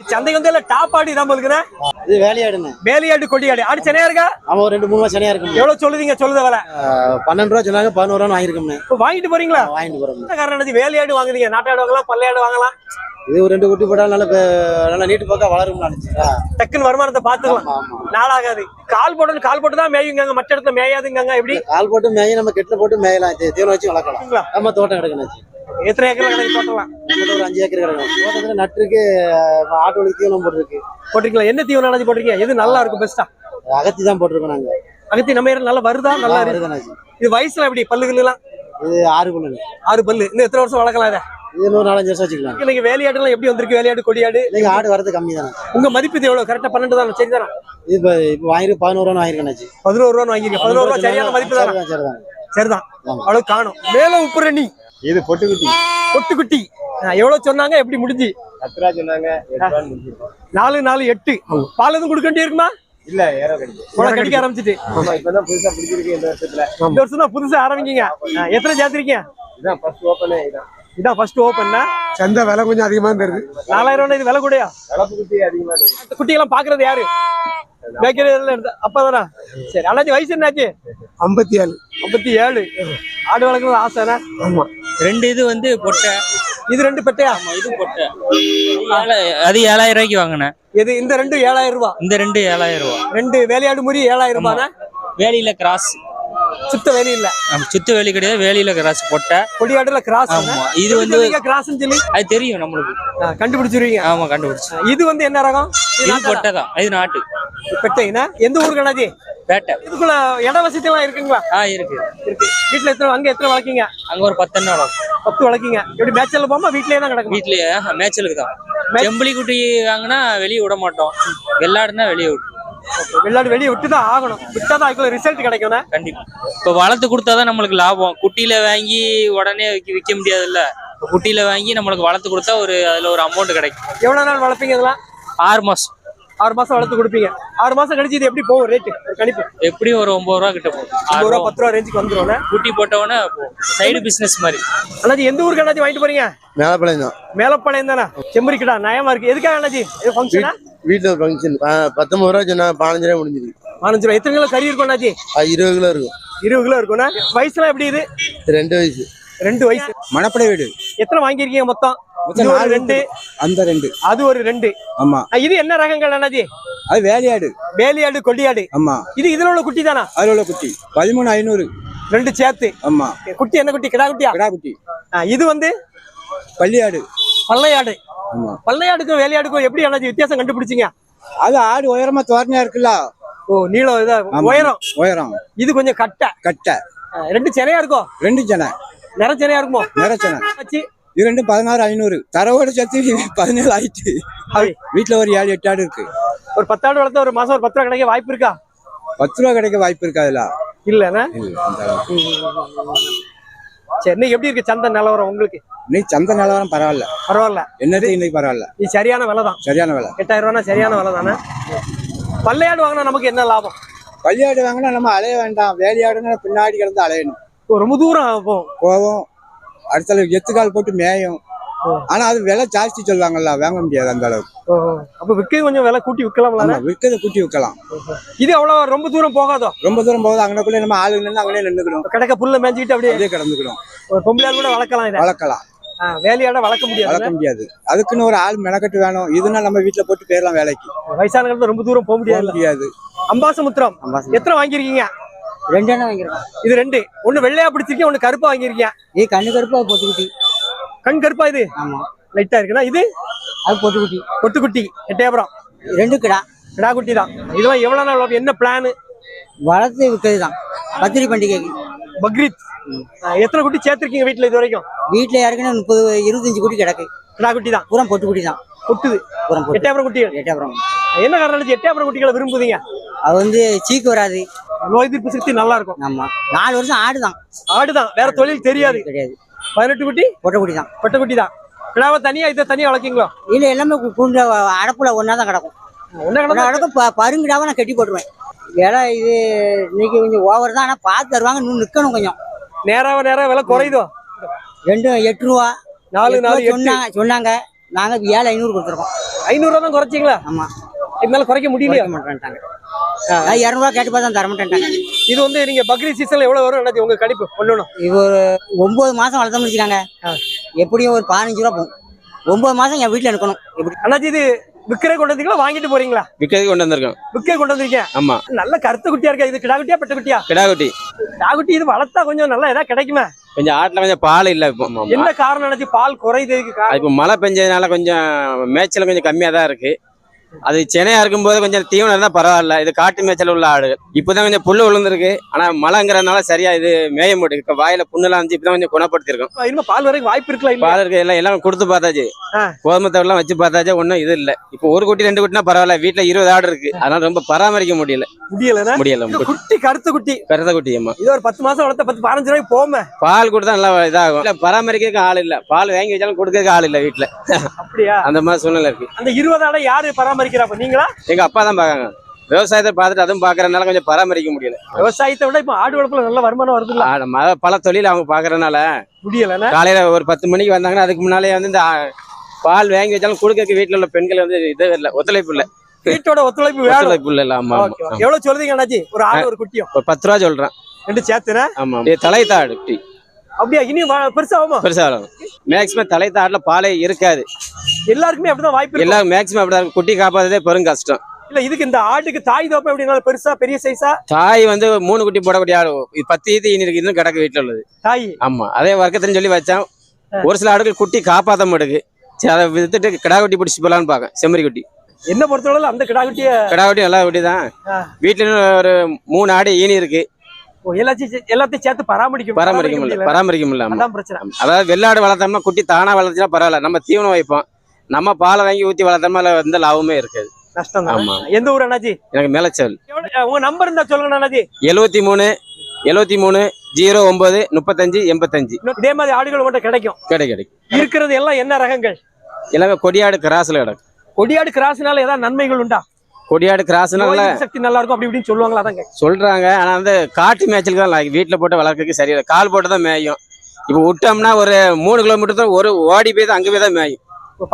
சந்தைக்கு வந்து எல்லாம் டாப் ஆடி தான் போலுக்குண்ணே இது வேலையாடுண்ணே. வேலையாடு கொடியாடு. ஆடு சென்னையா இருக்கா? அவன் ஒரு ரெண்டு மூணு மாசம் சனியா இருக்கும் எவ்வளவு சொல்லுதீங்க சொல்லுத வேலை? பன்னெண்டு ரூபா சொன்னாங்க பதினோரு ரூபா வாங்கிருக்கோம்ண்ணே வாங்கிட்டு போறீங்களா? வாங்கிட்டு போறோம் காரணம்? வேலையாடு வாங்குறீங்க நாட்டாடு வாங்கலாம் பல்லையாடு வாங்கலாம். இது ஒரு ரெண்டு குட்டி போட்டாலும் நல்ல நல்லா நீட்டு பார்க்க வளரும் டக்குன்னு வருமானத்தை பாத்துக்கலாம் ஆமா ஆமா நாளாகாது. கால் போட்டு கால் போட்டு தான் மேயுங்க மற்ற இடத்துல மேயாதுங்க எப்படி? கால் போட்டு மேய நம்ம கெட்டில போட்டு மேயலாம். தீ- தீவனம் வச்சு வளர்க்கலாம்? நம்ம தோட்டம் கிடக்குண்ணாச்சு எத்தனை ஏக்கர் போட்டலாம் நம்மகிட்ட ஒரு அஞ்சு ஏக்கர் கிடக்கும் தோட்டத்துல நட்டுருக்கு ஆட்டு வழி தீவனம் போட்டிருக்கு. போட்டிருக்கீங்களா? என்ன தீவனம் அணைச்சு போட்டிருக்கீங்க? எது நல்லா இருக்கும் பெஸ்டா அகத்தி தான் போட்டிருக்கோம் நாங்க. அகத்தி நம்ம ஏரியா நல்லா வருதா நல்லா வருதுண்ணாச்சு இது வயசுல எப்படி பல்லுகள் எல்லாம் இது ஆறு பல்லு. ஆறு பல்லு. இன்னும் எத்தனை வருஷம் வளர்க்கலாம் இதை? இன்னொரு நாலஞ்சு வருஷம் வச்சுக்கலாம். இன்னைக்கு வேலையாடுலாம் எப்படி வந்திருக்கு? வேலையாடு கொடியாடு? நீங்க ஆடு வரது கம்மி தானே. உங்க மதிப்பு எவ்வளவு? கரெக்டா பன்னெண்டு தான்? சரி தானே? இது இப்போ இப்போ வாங்கிருக்கு பதினோரு ரூபா வாங்கிருக்கேன்னாச்சு பதினோரு ரூபா வாங்கிருக்கேன் பதினோரு ரூபா சரியான மதிப்பு தானே? சரிதான் சரிதான். அவ்வளவு காணும். மேல உப்புரணி இது பொட்டுக்குட்டி. கொட்டுக்குட்டி ஆ, எவ்வளவு சொன்னாங்க? எப்படி முடிஞ்சு? பத்து ரூபா சொன்னாங்க நாலு நாலு எட்டு. பால் எதுவும் கொடுக்க வேண்டிய இருக்குமா இல்ல ஏற கடிக்க. ஆரம்பிச்சிட்டு. இப்பதான் புதுசா பிடிச்சிருக்கு இந்த வருஷத்துல. இந்த வருஷம் தான் புதுசா ஆரம்பிக்கீங்க. எத்தனை சேர்த்திருக்கீங்க? இதான் ஃபர்ஸ்ட் ஓப்பனே இதான். இதான் ஃபர்ஸ்ட் ஓப்பன்னா சந்தை விலை கொஞ்சம் அதிகமா இருக்கு நாலாயிரம் ரூபாய் இது விலை கூடயா? கலப்பு குட்டி அதிகமா தெரியும் அந்த குட்டியெல்லாம் பாக்குறது யாரு? அப்பதானா? சரி அண்ணாச்சி வயசு என்னாச்சு? ஐம்பத்தி ஏழு. ஐம்பத்தி ஏழு. ஆடு வளர்க்கறது ஆசைனா ஆமா. ரெண்டு இது வந்து பொட்டை. இது ரெண்டு பெட்டையா? ஆமா இது பொட்டை. ஏழா- அது ஏழாயிரம் ரூபாய்க்கு வாங்கினேன். இது இந்த ரெண்டு ஏழாயிரம் ரூபாய் இந்த ரெண்டு ஏழாயிரம் ரூபா. ரெண்டு வேலையாடு முறி ஏழாயிரம் ரூபாய்னா வேலியில கிராஸ் சுத்த வேலி இல்ல. சுத்து வேலி கிடையாது வேலியில கிராஸ் பொட்டை. கொடியாடுல கிராஸ் ஆமா இது வந்து கிராஸ் சொல்லி? அது தெரியும் நம்மளுக்கு. ஆ, கண்டுபிடிச்சிருவீங்க. ஆமா கண்டுபிடிச்சு. இது வந்து என்ன ரகம்? இது பொட்டை தான் இது நாட்டு. பெட்டைனா எந்த ஊருக்கு அண்ணாச்சி பேட்டை. இதுக்குள்ள இட வசதி எல்லாம் இருக்குங்களா? ஆ இருக்கு. இருக்கு. வீட்டுல எத்தனை அங்க எத்தனை வளர்க்கீங்க? அங்க ஒரு பத்தெண்ணா வளர்க்கும். பத்து வளர்க்கீங்க. எப்படி மேட்ச்ல போகாம வீட்லயே தான் கிடக்கும்? வீட்லயே ஆஹா, மேய்ச்சலுக்கு தான். செம்பளி குட்டி வாங்கினா வெளியே விட மாட்டோம். வெள்ளாடுனா வெளியே விட்டு வெள்ளாடு வெளியே விட்டு தான் ஆகணும். விட்டா தான் அதுக்குள்ள ரிசல்ட் கிடைக்கும் கண்டிப்பா. இப்ப வளர்த்து கொடுத்தாதான் நம்மளுக்கு லாபம். குட்டியில வாங்கி உடனே விக்க விக்க முடியாதுல்ல. குட்டியில வாங்கி நம்மளுக்கு வளர்த்து கொடுத்தா ஒரு அதுல ஒரு அமௌண்ட் கிடைக்கும். எவ்வளவு நாள் வளர்ப்பீங்க இதெல்லாம்? ஆறு மாசம். ஆறு மாசம் வளர்த்து கொடுப்பீங்க. ஆறு மாசம் கழிச்சு இது எப்படி போகும் ரேட்டு கணிப்பு. எப்படியும் ஒரு ஒன்பது ரூபா கிட்ட போகும். ஆறு ரூபா பத்து ரூபா ரேஞ்சுக்கு வந்துரும்ல. குட்டி போட்டவொடனே சைடு பிசினஸ் மாதிரி. அண்ணாச்சி எந்த ஊருக்கு அண்ணாச்சி வாங்கிட்டு போறீங்க? மேலப்பாளையம் தான். மேலப்பாளையம் தானே? செம்பரிக்கடா நயமா இருக்கு. எதுக்காக அண்ணாச்சி? இது ஃபங்க்ஷனா வீட்டுல ஃபங்க்ஷன் பத்தொன்பது ரூபா சொன்னா பதினஞ்சு ரூபா முடிஞ்சிருக்கு பதினஞ்சு ரூபா. எத்தனை கிலோ கறி இருக்கும் அண்ணாச்சி? அது இருபது கிலோ இருக்கும். இருபது கிலோ இருக்கும்னா? வயசுலாம் எப்படி இது? ரெண்டு வயசு. ரெண்டு வயசு. மணப்படை வீடு. எத்தனை வாங்கியிருக்கீங்க மொத்தம்? ரெண்டு. அந்த ரெண்டு. அது ஒரு ரெண்டு. ஆமா. இது என்ன ரகங்கள் அண்ணாச்சி அது வேலையாடு. வேலியாடு கொல்லியாடு ஆமா. இது இதுல உள்ள குட்டி தானா? அதுல உள்ள குட்டி. பதிமூணு ஐநூறு. ரெண்டு சேர்த்து. ஆமா. குட்டி என்ன குட்டி? கிடா குட்டியா? கிடா குட்டி. இது வந்து? பள்ளியாடு. பல்லையாடு ஆமா. பல்லையாடுக்கும் வேலையாடுக்கும் எப்படி அண்ணாச்சி வித்தியாசம் கண்டுபிடிச்சீங்க? அது ஆடு உயரமா தோரணையா இருக்குல்ல? ஓ நீளம். உயரம். உயரம். இது கொஞ்சம் கட்டை. கட்டை. ரெண்டு செனையா இருக்கும் ரெண்டு செனை. நிற செனையா இருக்குமோ? நிறச்சனை. இது ரெண்டும் பதினாறு ஐநூறு. தரவோட சேர்த்து பதினேழு ஆயிடுச்சு. வீட்டுல ஒரு ஏழு எட்டு ஆடு இருக்கு. ஒரு பத்தாடு வளர்த்தா ஒரு மாசம் ஒரு பத்து ரூபா கிடைக்க வாய்ப்பு இருக்கா? பத்து ரூபா கிடைக்க வாய்ப்பு இருக்கு அதுல? இல்லண்ணா இல்ல, அளவுக்கு. சரி இன்னைக்கு எப்படி இருக்கு சந்தை நிலவரம் உங்களுக்கு? இன்னைக்கு சந்தை நிலவரம் பரவாயில்ல. பரவாயில்ல. என்னது இன்னைக்கு பரவாயில்ல? இது சரியான விலை தான். சரியான விலை. எட்டாயிரம் ரூபானா சரியான விலை தானே? பல்லையாடு வாங்கினா நமக்கு என்ன லாபம்? பள்ளியாடு வாங்கினா நம்ம அலைய வேண்டாம். வேலையாடுங்க பின்னாடி கிடந்து அலையணும். ரொம்ப தூரம் போகும் போவோம் அடுத்த எத்துக்கால் போட்டு மேயும். ஆனா அது விலை ஜாஸ்தி சொல்லுவாங்கல்ல வாங்க முடியாது அந்த அளவுக்கு. அப்ப விற்க கொஞ்சம் விலை கூட்டி விற்கலாம்ல விற்கிறத கூட்டி விற்கலாம். இது அவ்வளவு ரொம்ப தூரம் போகாதோ? ரொம்ப தூரம் போகுது அங்கனக்குள்ள நம்ம ஆளு நின்று அங்கனே நின்றுக்கணும் கிடக்க புல்ல மேய்ஞ்சிக்கிட்டு அப்படியே அப்படியே கிடந்துக்கணும் ஒரு பொம்பளையால் கூட வளர்க்கலாம் வளர்க்கலாம். வேலையாட வளர்க்க முடியாது வளர்க்க முடியாது. அதுக்குன்னு ஒரு ஆள் மெனக்கட்டு வேணும். இதுனா நம்ம வீட்டுல போட்டு போயிடலாம் வேலைக்கு. வயசான காலத்துல ரொம்ப தூரம் போக போக முடியாது. முடியாது அம்பாசமுத்திரம். எத்தனை வாங்கியிருக்கீங்க? ரெண்டு எண்ணம் வாங்கிருக்கோம் இது ரெண்டு. ஒண்ணு வெள்ளையா பிடிச்சிருக்கீங்க ஒண்ணு கருப்பா வாங்கியிருக்கீங்க இது கண்ணு கருப்பா பொட்டுக்குட்டி. கண் கருப்பா இது? ஆமா. லைட்டா இருக்குன்னா இது? அது பொட்டுக்குட்டி. கொட்டுக்குட்டி எட்டயபுரம். ரெண்டு கிடா கிடா குட்டி தான் இதெல்லாம் எவ்வளவு நாள் வளர்ப்பு? என்ன பிளான் வளர்த்து விற்கிறது தான் பத்திரி பண்டிகைக்கு. பக்ரீத். எத்தனை குட்டி சேர்த்திருக்கீங்க வீட்டுல இது வரைக்கும்? வீட்டுல ஏற்கனவே முப்பது இருபத்தஞ்சு குட்டி கிடக்கு. கிடா குட்டி தான் பூரா பொட்டுக்குட்டி தான் கொட்டுது பூரா பொட்டு. எட்டயபுரம் குட்டிகள்? எட்டாபுரம் என்ன காரணம் எட்டயபுரம் குட்டிகளை விரும்புதீங்க? அது வந்து சீக்கு வராது. நோய் எதிர்ப்பு சக்தி நல்லா இருக்கும் ஆமா. நாலு வருஷம் ஆடு தான் ஆடுதான். வேற தொழில் தெரியாது. கிடையாது பதினெட்டு குட்டி? பொட்டைக்குட்டி தான் கொட்டை குட்டி தான் கிடாவை தனியா இதை தனியா வளர்க்கீங்களோ? இல்ல எல்லாமே குண்ட அடப்புல ஒன்னா தான் கிடக்கும் கிடந்தா கிடக்கும் பருங்கிடாவை நான் கட்டி போட்டுருவேன். விலை இது இன்னைக்கு கொஞ்சம் ஓவர் தான் ஆனா பார்த்து தருவாங்க இன்னும் நிக்கணும் கொஞ்சம். நேராவ நேரா விலை குறையுதோ? ரெண்டும் எட்டு ரூபா. நாலு நாலு சொன்னாங்க சொன்னாங்க. நாங்க ஏழு ஐநூறு கொடுத்துருக்கோம். ஐநூறு ரூபா தான் குறைச்சிங்களா? ஆமா. இதனால குறைக்க முடியலையா. மாட்டேன்ட்டாங்க. இரநூறுவா கேட்டு பார்த்தா தர மாட்டேன்ட்டாங்க. இது வந்து நீங்க பக்ரீத் சீசன்ல எவ்வளவு வரும்? அண்ணாச்சி உங்க கணிப்பு ஒண்ணு இது ஒரு ஒன்பது மாசம் வளர்த்தோம்னு வச்சுக்காங்க. எப்படியும் ஒரு பதினஞ்சு ரூபா போகும். ஒன்பது மாசம் என் வீட்டுல இருக்கணும். எப்படி? அண்ணாச்சி இது விற்கிறே கொண்டு வந்தீங்களா? வாங்கிட்டு போறீங்களா? விற்கிறதுக்கு கொண்டு வந்திருக்கோம் விற்கே கொண்டு வந்திருக்கேன் ஆமா. நல்ல கருத்து குட்டியா இருக்கா. இது கிடா குட்டியா பெட்ட குட்டியா? கிடாக்குட்டி கிடா குட்டி இது வளர்த்தா கொஞ்சம் நல்லா ஏதாவது கிடைக்குமே? கொஞ்சம் ஆட்டுல கொஞ்சம் பால் இல்ல. என்ன காரணம் நினைச்சு பால் காரணம்? இப்போ மழை பெஞ்சதுனால கொஞ்சம் மேய்ச்சல் கொஞ்சம் கம்மியா தான் இருக்கு. அது சென்னையா இருக்கும்போது கொஞ்சம் தீவனம் இருந்தா பரவாயில்ல. இது காட்டு மேய்ச்சல் உள்ள ஆடு. இப்போதான் கொஞ்சம் புல்லு விழுந்திருக்கு. ஆனா மழைங்கிறதுனால சரியா இது மேய மாட்டேங்குது. இப்ப வாயில புண்ணுலாம் வந்து இப்பதான் கொஞ்சம் குணப்படுத்திருக்கோம். இனிமே பால் வரைக்கும் வாய்ப்பு இருக்கலாம் பால் இருக்கு எல்லாம் எல்லாம் கொடுத்து பார்த்தாச்சு. கோதுமை தவிரெல்லாம் வச்சு பார்த்தாச்சு ஒன்றும் இது இல்ல. இப்போ ஒரு குட்டி ரெண்டு குட்டினா பரவாயில்ல. வீட்டுல இருபது ஆடு இருக்கு. அதனால ரொம்ப பராமரிக்க முடியல. முடியல இது குட்டி கருத்து குட்டி. கருத குட்டி அம்மா இது ஒரு பத்து மாசம் வளர்த்த பத்து பதினஞ்சு ரூபாய்க்கு போமே. பால் கொடுத்தா நல்லா இதாகும். இல்ல பராமரிக்கிறதுக்கு ஆள் இல்ல. பால் வாங்கி வச்சாலும் கொடுக்கறதுக்கு ஆள் இல்ல வீட்டுல அப்படியா? அந்த மாதிரி சூழ்நிலை இருக்கு. அந்த இருபது ஆடை யாரு பராமரிக்கிறா அப்ப நீங்களா? எங்க அப்பா தான் பாக்காங்க விவசாயத்தை பார்த்துட்டு அதுவும் பாக்குறதுனால கொஞ்சம் பராமரிக்க முடியல. விவசாயத்தை விட இப்ப ஆடு வளர்ப்புல நல்ல வருமானம் அத பல தொழில் அவங்க பாக்குறதுனால முடியலன்னா காலையில ஒரு பத்து மணிக்கு வந்தாங்கன்னா அதுக்கு முன்னாலே வந்து இந்த பால் வாங்கி வச்சாலும் கொடுக்கறதுக்கு வீட்டுல உள்ள பெண்கள் வந்து இது இல்ல ஒத்துழைப்பு இல்ல. வீட்டோட ஒத்துழைப்பு வேணும். ஒத்துழைப்பு இல்ல ஆமா. எவ்வளவு சொல்றீங்க அண்ணாச்சி? ஒரு ஆடு ஒரு குட்டியும். பத்து ரூபா சொல்றேன். ரெண்டு சேர்த்துன ஆமா தலைத்தாடு குட்டி. அப்படியா? இனி வ- பெருசா ஆகுமா? பெருசா மேக்சிமம் தலைத்தாடுல பாலே இருக்காது. எல்லாருக்குமே அப்படிதான் வாய்ப்பு இருக்கு எல்லாம் மேக்சிமம் அப்படிதான். குட்டி காப்பாததே பெரும் கஷ்டம். இல்ல இதுக்கு இந்த ஆட்டுக்கு தாய் தோப்பம் எப்படின்னா பெருசா பெரிய சைஸா தாய் வந்து மூணு குட்டி போடக்கூடிய ஆடு. இது பத்து ஈத்து இனி இருக்கு இன்னும் கிடக்கு வீட்டுல உள்ளது. தாய்? ஆமா. அதே வர்க்கத்துன்னு சொல்லி வச்சான். ஒரு சில ஆடுகள் குட்டி காப்பாத்த மாட்டுக்கு. சரி அதை வித்துட்டு கிடா குட்டி பிடிச்சி போலான்னு பார்க்கேன். செம்மறி குட்டி. என்ன பொறுத்தளவுல அந்த கிடா குட்டிய கிடா குட்டி நல்லா குட்டி தான். வீட்டுல ஒரு மூணு ஆடு ஈனி இருக்கு. எல்லாத்தையும் சேர்த்து பராமரிக்க பராமரிக்க முடியல. பராமரிக்க முடியல. அதான் பிரச்சனை. அதாவது வெள்ளாடு வளர்த்தோம்னா குட்டி தானா வளர்த்துனா பரவாயில்ல. நம்ம தீவனம் வைப்போம். நம்ம பாலை வாங்கி ஊத்தி வளர்த்தோம்னா எந்த லாபமே இருக்காது. கஷ்டம் தான். ஆமா. எந்த ஊர் அண்ணாச்சி? எனக்கு மேலச்சல். உங்க நம்பர் இருந்தா சொல்லுங்க அண்ணாச்சி. எழுவத்தி மூணு எழுவத்தி மூணு ஜீரோ ஒன்பது முப்பத்தஞ்சு எண்பத்தஞ்சு. இதே மாதிரி ஆடுகள் மட்டும் கிடைக்கும். கிடை கிடைக்கும். இருக்கிறது எல்லாம் என்ன ரகங்கள்? எல்லாமே கொடியாடு கிராஸ்ல கிடக்கும். கொடியாடு கிராஸ்னால ஏதாவது நன்மைகள் உண்டா? கொடியாடு எதிர்ப்பு சக்தி நல்லா இருக்கும் அப்படி இப்படின்னு சொல்லுவாங்களா கேட்கிறேன். சொல்றாங்க. ஆனா வந்து காட்டு மேய்ச்சலுக்கு தான். வீட்டுல போட்டு வளர்க்கறதுக்கு சரியில்லை. கால் போட்டு தான் மேயும். இப்போ விட்டோம்னா ஒரு மூணு கிலோமீட்டர் தான் ஒரு ஓடி போய் தான் அங்கே போய் தான் மேயும்.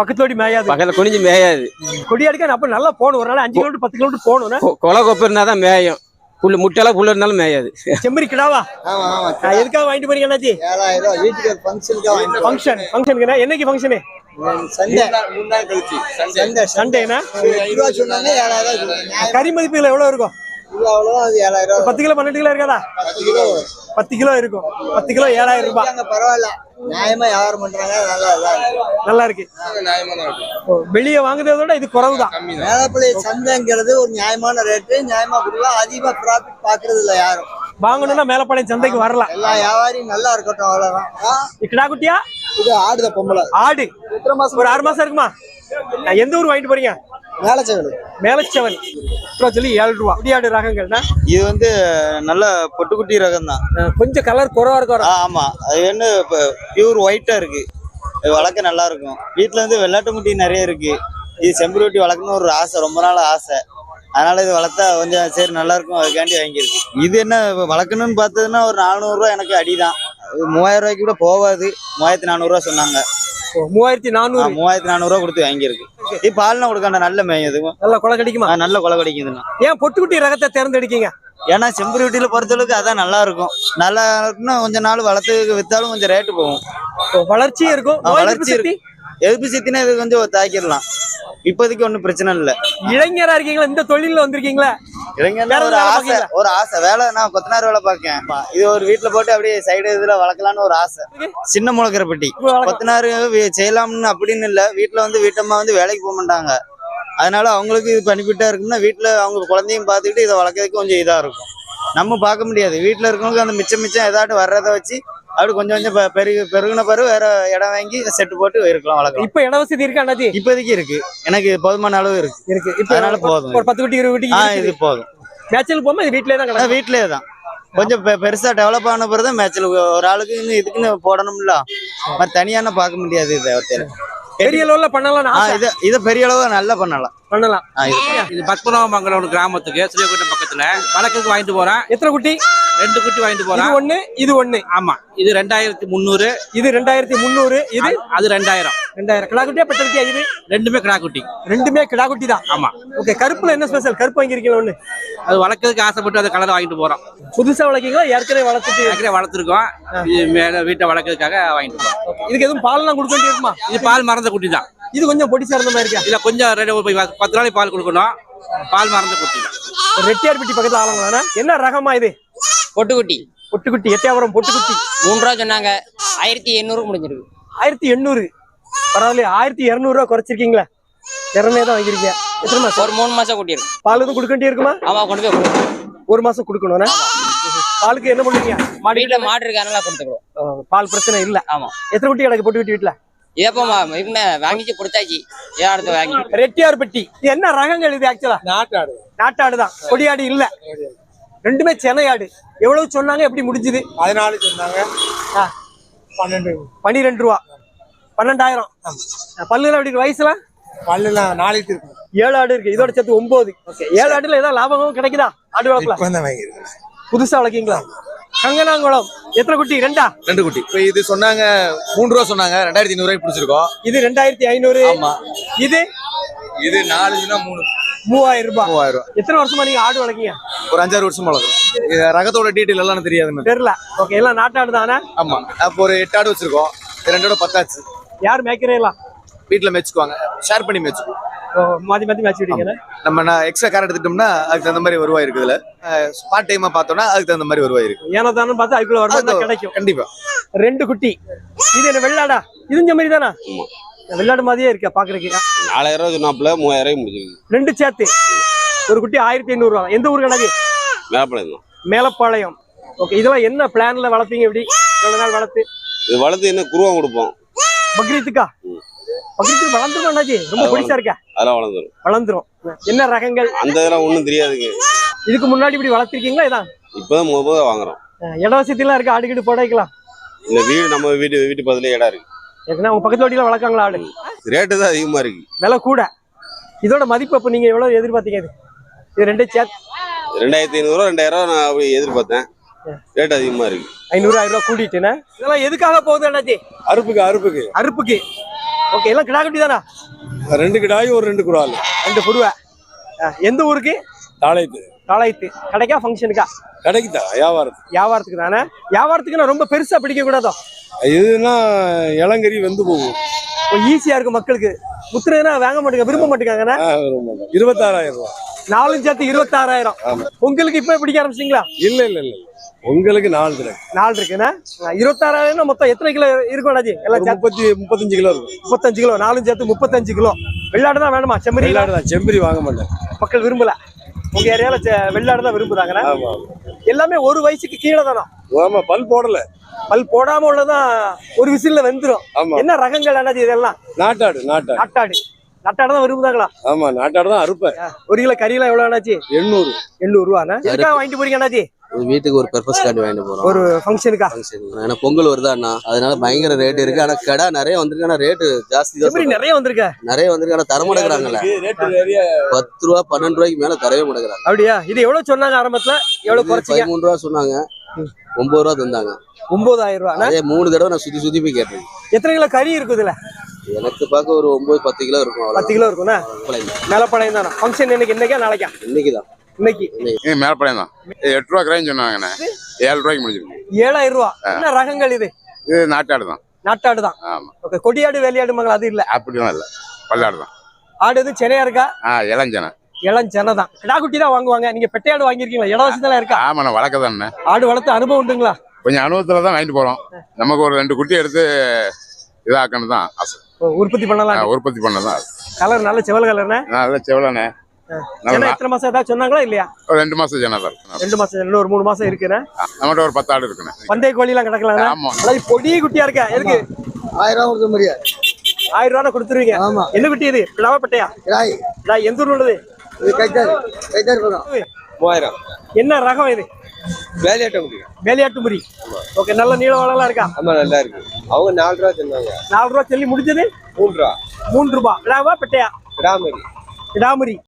பக்கத்தோடி மேயாது. பக்கத்துல குனிஞ்சு மேயாது. கொடியாடுக்கு அப்ப நல்லா போகணும். ஒரு நாள் அஞ்சு கிலோமீட்டர் பத்து கிலோமீட்டர் போகணும். கொலை கொப்பு இருந்தா தான் மேயும். புல்லு முட்டையெல்லாம் புல்லு இருந்தாலும் மேயாது. செம்மறி கிடாவா? ஆமா ஆமா நான் எதுக்காக வாங்கிட்டு போறீங்க அண்ணாச்சி? வீட்டுக்கு ஃபங்க்ஷனுக்கு ஃபங்க்ஷன் ஃபங்க்ஷனுக்கு என்னைக்கு ஃபங்க்ஷனு கறி மதிப்புகள் எவ்வளவு இருக்கும்? பத்து கிலோ பன்னெண்டு கிலோ இருக்காதா? பத்து கிலோ. இருக்கும். பத்து கிலோ ஏழாயிரம் ரூபாய் பரவாயில்ல. நியாயமா வியாபாரம் பண்றாங்க. நல்லா. நல்லா இருக்கு. வெளியே வாங்குறதை விட இது குறவுதான். மேலப்பள்ளி சந்தைங்கிறது ஒரு நியாயமான ரேட்டு. நியாயமா கொடுக்கலாம். அதிகமா ப்ராஃபிட் பாக்குறது இல்ல யாரும். வாங்கணும்னா மேலப்பாளையம் சந்தைக்கு வரலாம். எல்லா வியாபாரியும் நல்லா இருக்கட்டும் அவ்வளவுதான். கிடா குட்டியா? இது ஆடுத பொம்பளை. ஆடு. ஒரு ஆறு மாசம் இருக்குமா? நான் எந்த ஊர் வாங்கிட்டு போறீங்க? மேலச்சவடு மேலச்சவன் அப்புறம் சொல்லி ஏழு ரூபா. குடியாடு ரகங்கள்னா? இது வந்து நல்ல பொட்டுக்குட்டி ரகம் தான் கொஞ்சம் கலர் குறவா இருக்கும். ஆமா. அது வந்து பியூர் ஒயிட்டா இருக்கு. வளர்க்க நல்லா இருக்கும். வீட்டுல வந்து வெள்ளாட்டு முட்டி நிறைய இருக்கு. இது செம்பருட்டி வளர்க்கணும்னு ஒரு ஆசை ரொம்ப நாள் ஆசை. அதனால இது வளர்த்தா கொஞ்சம் சரி நல்லா இருக்கும் அதுக்காண்டி வாங்கியிருக்கு. இது என்ன வளர்க்கணும்னு பார்த்ததுன்னா ஒரு 400 ரூபா எனக்கு அடிதான். மூவாயிரம் ரூபாய்க்கு கூட போகாது. மூவாயிரத்தி நானூறுரூவா சொன்னாங்க. மூவாயிரத்தி நானூறு. மூவாயிரத்தி நானூறுரூவா கொடுத்து வாங்கியிருக்கு. இது பால்லாம் கொடுக்காண்ட நல்ல மேயும் இதுவும் நல்லா கொலை கிடைக்குமா? நல்ல கொலை கிடைக்குதுண்ணா. ஏன் பொட்டுக்குட்டி ரகத்தை தேர்ந்தெடுக்கீங்க? ஏன்னா செம்பருட்டியில பொறுத்தளவுக்கு அதான் நல்லா இருக்கும் நல்லா இருக்குன்னா கொஞ்ச நாள் வளர்த்து வித்தாலும் கொஞ்சம் ரேட்டு போகும். வளர்ச்சியும் இருக்கும். வளர்ச்சி சக்தி? எதிர்ப்பு சக்தினா இது கொஞ்சம் தாக்கிடலாம். இப்போதைக்கு ஒன்றும் பிரச்சனை இல்லை. இளைஞரா இருக்கீங்களா? இந்த தொழில்ல வந்திருக்கீங்களா? இளைஞர்னா வேற ஒரு ஆசை? ஒரு ஆசை. வேலை நான் கொத்தனார் வேலை பார்க்கேன். இது ஒரு வீட்டுல போட்டு அப்படியே சைடு இதுல வளர்க்கலாம்னு ஒரு ஆசை. சின்ன முளக்கரப்பட்டி. கொத்தனார் செய்யலாம்னு அப்படின்னு இல்ல. வீட்டுல வந்து வீட்டம்மா வந்து வேலைக்கு போக மாட்டாங்க. அதனால அவங்களுக்கு இது பெனிஃபிட்டா இருக்கும்னா வீட்டுல அவங்க குழந்தையும் பார்த்துக்கிட்டு இதை வளர்க்கறதுக்கு கொஞ்சம் இதா இருக்கும். நம்ம பார்க்க முடியாது. வீட்டுல இருக்கவங்களுக்கு அந்த மிச்சம் மிச்சம் ஏதாட்டு வர்றதை வச்சு அப்படி கொஞ்சம் கொஞ்சம் பெருகு பெருகுன பிறகு வேற இடம் வாங்கி செட்டு போட்டு இருக்கலாம் வளர்க்கலாம். இப்ப இட வசதி இருக்கா அண்ணாச்சி? இப்போதைக்கு இருக்கு. எனக்கு போதுமான அளவு இருக்கு. இருக்கு. இப்ப அதனால போதும். ஒரு பத்து குட்டி இருபது ஆ குட்டி இது போதும். மேட்சலுக்கு போகும்போது வீட்லயே தான் கிடக்கும் வீட்லயே தான். கொஞ்சம் பெ- பெருசா டெவலப் ஆன பிறகு தான் மேட்ச்ல ஒரு ஆளுக்கு இன்னும் இதுக்குன்னு போடணும்ல. மாதிரி தனியான பார்க்க முடியாது இதை ஒருத்தர். பெரிய லெவல்ல பண்ணலாம் ஆ இது இது பெரிய அளவு நல்லா பண்ணலாம். பண்ணலாம். ஆ, இது இது பத்மநாபமங்கலம் கிராமத்துக்கு ஸ்ரீகுண்டம் பக்கத்துல. வழக்குக்கு வாங்கிட்டு போறேன். எத்தனை குட்டி? ரெண்டு குட்டி வாங்கிட்டு இது போறேன் ஒண்ணு இது ஒண்ணு. ஆமா இது ரெண்டாயிரத்தி முந்நூறு. இது ரெண்டாயிரத்தி முந்நூறு இது அது ரெண்டாயிரம். ரெண்டாயிரம். கிடா குட்டியா பெட்ட குட்டியா இது? ரெண்டுமே கிடா குட்டி ரெண்டுமே கிடா குட்டி தான். ஆமா. ஓகே கருப்புல என்ன ஸ்பெஷல் கருப்பு வாங்கிருக்கீங்க ஒண்ணு? அது வளர்க்கறதுக்கு ஆசைப்பட்டு அந்த கலர் வாங்கிட்டு போறோம். புதுசா வளர்க்கீங்களா? ஏற்கனவே வளர்த்துட்டு? ஏற்கனவே வளர்த்துருக்கோம். இது மேல வீட்டை வளர்க்கறதுக்காக வாங்கிட்டு போறோம். இதுக்கு எதுவும் பால்லாம் கொடுக்க வேண்டியிருக்குமா இது பால் மறந்த குட்டி தான். இது கொஞ்சம் பொடி சேர்ந்த மாதிரி இருக்கா? இதுல கொஞ்சம் பத்து நாளைக்கு பால் கொடுக்கணும். பால் மறந்த குட்டி தான். ரெட்டியார்பட்டி பக்கத்துல ஆளுங்களா என்ன ரகமா இது? பொட்டுக்குட்டி. பொட்டுக்குட்டி எட்டியாபுரம் பொட்டுக்குட்டி. மூணு ரூபா சொன்னாங்க. ஆயிரத்தி எண்ணூறு முடிஞ்சிருக்கு. ஆயிரத்தி எண்ணூறு. பரவாயில்லையா ஆயிரத்தி இரநூறுவா குறைச்சிருக்கீங்களா. திறமையா தான் வாங்கிருக்கீங்க எத்தனை மாசம்? ஒரு மூணு மாசம் குட்டி இருக்கு பால் எதுவும் கொடுக்க வேண்டிய இருக்குமா? ஆமா கொண்டு போய் கொடுக்கணும். ஒரு மாசம் கொடுக்கணும்னா பாலுக்கு என்ன பண்ணுவீங்க மாடி வீட்டுல மாடு இருக்கு அதனால கொடுத்துக்கிறோம். பால் பிரச்சனை இல்ல. ஆமா. எத்தனை குட்டி கிடக்கு பொட்டுக்குட்டி வீட்டுல இதப்போ இவங்க வாங்கிச்சு கொடுத்தாச்சு. ஏன் அடுத்து வாங்கி ரெட்டியார்பட்டி இது என்ன ரகங்கள் இது ஆக்சுவலா நாட்டாடு நாட்டாடு தான். கொடியாடு இல்ல. ரெண்டுமே சென்னையாடு எவ்வளவு சொன்னாங்க எப்படி முடிஞ்சுது? பதினாலு சொன்னாங்க. ஆ, பன்னெண்டு. பன்னிரெண்டு ரூபா. பன்னெண்டாயிரம். அஹ், பல்லுல அப்படி வயசுல? பல்லுலாம் நாளைக்கு இருக்கும் ஏழு ஆடு இருக்கு. இதோட சேர்த்து ஒன்பது. ஓகே. ஏழு ஆடுல ஏதாவது லாபமும் கிடைக்குதா? ஆடு வளர்க்கல இப்போ தான் வாங்கியிருக்கேன். புதுசா வளர்க்கீங்களா? கங்கனாங்குளம். எத்தனை குட்டி? ரெண்டா? ரெண்டு குட்டி. இப்போ இது சொன்னாங்க மூணு ரூபா சொன்னாங்க. ரெண்டாயிரத்தி ஐநூறு பிடிச்சிருக்கோம். இது ரெண்டாயிரத்தி ஐநூறு. ஆமா. இது? இது நாலு மூணு. மூவாயிரம் ரூபாய். மூவாயிரம் ரூபா எத்தனை வருஷமா நீங்க ஆடு வளர்க்கீங்க? ஒரு அஞ்சாறு வருஷம் வளர்க்குறோம். இது ரகத்தோட டீட்டெயில் எல்லாம் எனக்கு தெரியாதுன்னு. தெரியல. ஓகே எல்லாம் நாட்டாடு தானே? ஆமா. அப்போ ஒரு எட்டு ஆடு வச்சிருக்கோம். ரெண்டோட பத்தாச்சு. யார் மேய்க்கிறேலாம் வீட்டில் மேய்ச்சுக்குவாங்க. ஷேர் பண்ணி மேய்ச்சுக்குவோம். மாத்தி மாத்தி விட்டீங்க நம்ம நான் எக்ஸ்ட்ரா கார் எடுத்துட்டோம்னா அதுக்கு தகுந்த மாதிரி வருவாய் இருக்குதுல ஸ்பாட் டைமா பார்த்தோம்னா அதுக்கு தகுந்த மாதிரி வருவாய் இருக்கு. ஏனோ தானே பார்த்து அதுக்குள்ள தான் கிடைக்கும். கண்டிப்பா. ரெண்டு குட்டி. இது என்ன வெள்ளாடா? இது இந்த மாதிரி தானா? வெள்ளாடு மாதிரியே இருக்கா பாக்குறதுக்கு. நாலாயிரம் ரூபா சொன்னாப்புல மூவாயிரம் முடிஞ்சிருக்கு ரெண்டு சேர்த்து. ஒரு குட்டி ஆயிரத்தி ஐநூறு ரூபா. எந்த ஊர் கணக்கு மேலப்படம் தான். மேலப்பாளையம். ஓகே இதெல்லாம் என்ன பிளான்ல வளர்ப்பீங்க எப்படி? எவ்வளவு நாள் வளர்த்து? இது வளர்த்து என்ன குருவம் கொடுப்போம். பக்ரீத்துக்கா? பக்ரீத்துக்கு வளர்ந்துரும் அண்ணாச்சி ரொம்ப பிடிச்சா இருக்கா. அதெல்லாம் வளர்ந்துரும். வளர்ந்துரும். என்ன ரகங்கள்? அந்த இதெல்லாம் ஒன்றும் தெரியாதுங்க. இதுக்கு முன்னாடி இப்படி வளர்த்திருக்கீங்களா இதான் இப்போதான் முத வாங்குறோம். இட வசதியெல்லாம் இருக்கு? ஆடு கீடு போட வைக்கலாம். இந்த வீடு நம்ம வீட்டு வீட்டு பக்கத்துல இடம் இருக்கு. ஏன்னா உங்க பக்கத்து வாட்டிலாம் வளர்க்காங்களா ஆடு? ரேட்டு தான் அதிகமா இருக்கு. விலை கூட. இதோட மதிப்பு அப்ப நீங்க எவ்வளவு எதிர்பார்த்தீங்க இது? இது ரெண்டு சேர்த்து ரெண்டாயிரத்தி ஐநூறுரூவா ரெண்டாயிரம் ரூபா நான் அப்படி எதிர்பார்த்தேன். ரேட் அதிகமா இருக்கு. ஐநூறு ஆயிரம் ரூபாய் கூட்டிட்டுனா இதெல்லாம் எதுக்காக போகுது அண்ணாச்சி? அறுப்புக்கு அறுப்புக்கு. அறுப்புக்கு. ஓகே எல்லாம் கிடா குட்டி தானா? ரெண்டு கிடாய் ஒரு ரெண்டு குடால் ரெண்டு புடுவை. எந்த ஊருக்கு? தாளைத்து. காலாயத்து கடைக்கா ஃபங்க்ஷனுக்கா கிடைக்குதா வியாபாரத்துக்கு. வியாபாரத்துக்கு தானே? வியாபாரத்துக்கு நான் ரொம்ப பெருசா பிடிக்க கூடாதோ இதுனா இளங்கறி வெந்து போகும். ஈஸியா இருக்கும் மக்களுக்கு. முத்துறதுனா வாங்க மாட்டேங்க விரும்ப மாட்டேங்காங்கண்ணா இருபத்தாறாயிரம் ரூபா. நாலும் சேர்த்து இருபத்தாறாயிரம். உங்களுக்கு இப்ப பிடிக்க ஆரம்பிச்சிங்களா இல்ல இல்ல இல்ல. உங்களுக்கு நாலு கிலோ நாள் இருக்குண்ணா இருபத்தாறாயிரம் மொத்தம் எத்தனை கிலோ இருக்கும் அண்ணாச்சி? எல்லாம் முப்பத்தி முப்பத்தஞ்சு கிலோ இருக்கும். முப்பத்தஞ்சு கிலோ நாலும் சேர்த்து முப்பத்தஞ்சு கிலோ. வெள்ளாடு தான் வேணுமா? செம்மறி வெள்ளாடு தான் செம்பரி வாங்க மாட்டேன். மக்கள் விரும்பல. உங்க ஏரியால செ- வெள்ளாடு தான் விரும்புறாங்கண்ணா எல்லாமே ஒரு வயசுக்கு கீழே தானா? ஆமா பல் போடல. பல் போடாம உள்ளதான் ஒரு விசில்ல வெந்துரும். ஆமா. என்ன ரகங்கள் அண்ணாச்சி இதெல்லாம்? நாட்டாடு நாட்டாடு. நாட்டாடு. நாட்டாடு தான் விரும்புதாங்களா? ஆமா நாட்டாடு தான் அறுப்பேன். ஒரு கிலோ கறியெல்லாம் எவ்வளவு அண்ணாச்சி? எண்ணூறு. எண்ணூறு ரூபாண்ணா எதுக்காக வாங்கிட்டு போறீங்க அண்ணாச்சி? வீட்டுக்கு ஒரு பர்பஸ் காண்டி வாங்கிட்டு போறோம். ஒரு ஃபங்க்ஷனுக்கா ஏன்னா பொங்கல் வருதா அண்ணா? அதனால பயங்கர ரேட் இருக்கு. ஆனா கடை நிறைய வந்திருக்கு. ஆனா ரேட்டு ஜாஸ்தி தான். நிறைய வந்திருக்க? நிறைய வந்திருக்கு. ஆனா தர மாட்டேங்கிறாங்கல்ல. பத்து ரூபா பன்னெண்டு ரூபாய்க்கு மேல தரவே மாட்டேங்கிறாங்க. அப்படியா? இது எவ்வளவு சொன்னாங்க ஆரம்பத்துல? எவ்வளவு குறைச்சிங்க? பதிமூணு ரூபா சொன்னாங்க. ஒன்பது ரூபா தந்தாங்க. ஒன்பதாயிரம் ரூபா. அதே மூணு தடவை நான் சுத்தி சுத்தி போய் கேட்டேன். எத்தனை கிலோ கறி இருக்குது இதுல எனக்கு பார்க்க ஒரு ஒன்பது பத்து கிலோ இருக்கும் பத்து. கிலோ அவ்வளவுதான். மேலப்பாளையம் தானே? ஃபங்க்ஷன் இன்னைக்கு இன்னைக்கா நாளைக்கா? இன்னைக்குதான். இன்னைக்கு? மேலப்பாளையம் தான். எட்டு ரூபா கிராம் சொன்னாங்கண்ணே. ஏழு ரூபாய்க்கு முடிஞ்சிருக்கு. ஏழாயிரம் ரூபா. என்ன ரகங்கள் இது? இது நாட்டாடு தான். நாட்டாடு தான். ஆமா. ஓகே கொடியாடு வேலையாடுமாங்களா அது இல்ல. அப்படிலாம் இல்லை. பல்லாடு தான். ஆடு எதுவும் சென்னையா இருக்கா? ஆ இளஞ்சனை. இளம் சென்னை தான். கிடா குட்டி தான் வாங்குவாங்க. நீங்க பெட்டையாடு வாங்கியிருக்கீங்களா? இட வசதி இருக்கா? ஆமா நான் வளர்க்க தானே ஆடு வளர்த்து அனுபவம் உண்டுங்களா? கொஞ்சம் அனுபவத்துல தான் வாங்கிட்டு போறோம். நமக்கு ஒரு ரெண்டு குட்டி எடுத்து இதாக்கணும் தான் ஆசை. உற்பத்தி பண்ணலாம் உற்பத்தி பண்ண தான் ஆசை. கலர் நல்ல செவல் கலர்னா நல்லா சென்னை எத்தனை மாசம் ஏதாவது சொன்னாங்களா இல்லையா? ஒரு ரெண்டு மாசம் ஜனம் தான் ரெண்டு மாசம் இன்னும் ஒரு மூணு மாசம் இருக்குண்ணே. நம்மகிட்ட ஒரு பத்து ஆடு இருக்குண்ணே. பந்தய கோழி எல்லாம் கிடக்கலாம் பொடி குட்டியா இருக்கா? எதுக்கு? ஆயிரம் ரூபா கொடுக்க முடியாது. ஆயிரம் ரூபா கொடுத்துருவீங்க. ஆமா. என்ன குட்டி இது? பிளவா பட்டையா? எந்த ஊர்ல உள்ளது? இது கைத்தாரு மூவாயிரம். என்ன ரகம் இது? வேலையாட்ட முடியும் வேலையாட்டு முறி ஓகே நல்ல நீள வளம்லாம் இருக்கா? ஆமா நல்லா இருக்கு. அவங்க நாலு ரூபா சொன்னாங்க நாலு ரூபா சொல்லி முடிஞ்சது? மூன்று ரூபா. விடாவா பெட்டையா? கிராமரி விடாமுரி